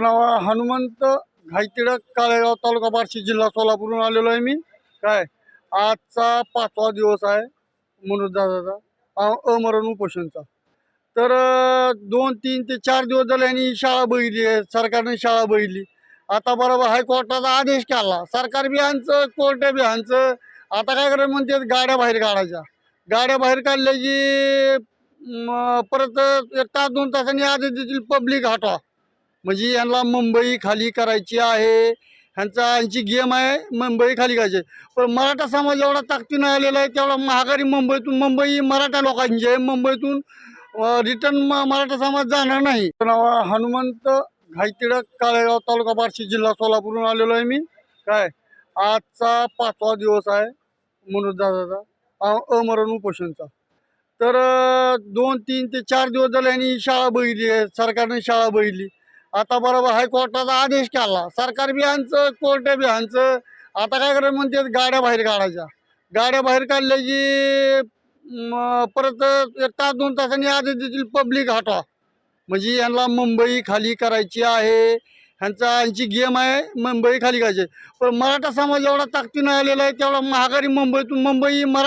नाव आहे हनुमंत घाईतिडक काळेगाव तालुका बार्शी जिल्हा सोलापूरहून आलेलो आहे मी. काय? आजचा पाचवा दिवस आहे मनोजदादाचा अमरण उपोषणचा. तर दोन तीन ते चार दिवस झाले आणि शाळा बघितली आहे सरकारने शाळा बघितली. आता बरोबर हायकोर्टाचा आदेश काढला. सरकार बी ह्यांचं कोर्ट बी ह्यांचं आता काय करायचं म्हणते गाड्या बाहेर काढायच्या. गाड्या बाहेर काढल्या की परत एक तास दोन तासांनी आदेश देतील पब्लिक हटवा. म्हणजे यांना मुंबई खाली करायची आहे. ह्यांचा यांची गेम आहे मुंबई खाली करायची. पण मराठा समाज एवढा ताकदीनं आलेला आहे तेवढा महागारी मुंबईतून मुंबई मराठा लोकांची आहे. मुंबईतून रिटर्न मराठा समाज जाणार नाही. नाव हनुमंत घाईतिडक काळेगाव तालुका बार्शी जिल्हा सोलापूरहून आलेलो आहे मी. काय? आजचा पाचवा दिवस आहे मनोजदादाचा अमरण उपोषणचा. तर दोन तीन ते चार दिवस झाले यांनी शाळा बघितली आहे. सरकारने शाळा बघितली आता बरोबर हायकोर्टाचा आदेश काढला सरकार बी कोर्ट बी आता काय करायचं म्हणते गाड्या बाहेर काढायच्या. गाड्या बाहेर काढल्या की परत एक तास दोन तासांनी आदेश देतील पब्लिक हटवा म्हणजे यांना मुंबई खाली करायची आहे. ह्यांचा यांची गेम आहे मुंबई खाली करायची पण मराठा समाज एवढा ताकदीनं आलेला आहे तेवढा महागारी मुंबईतून मुंबई मरा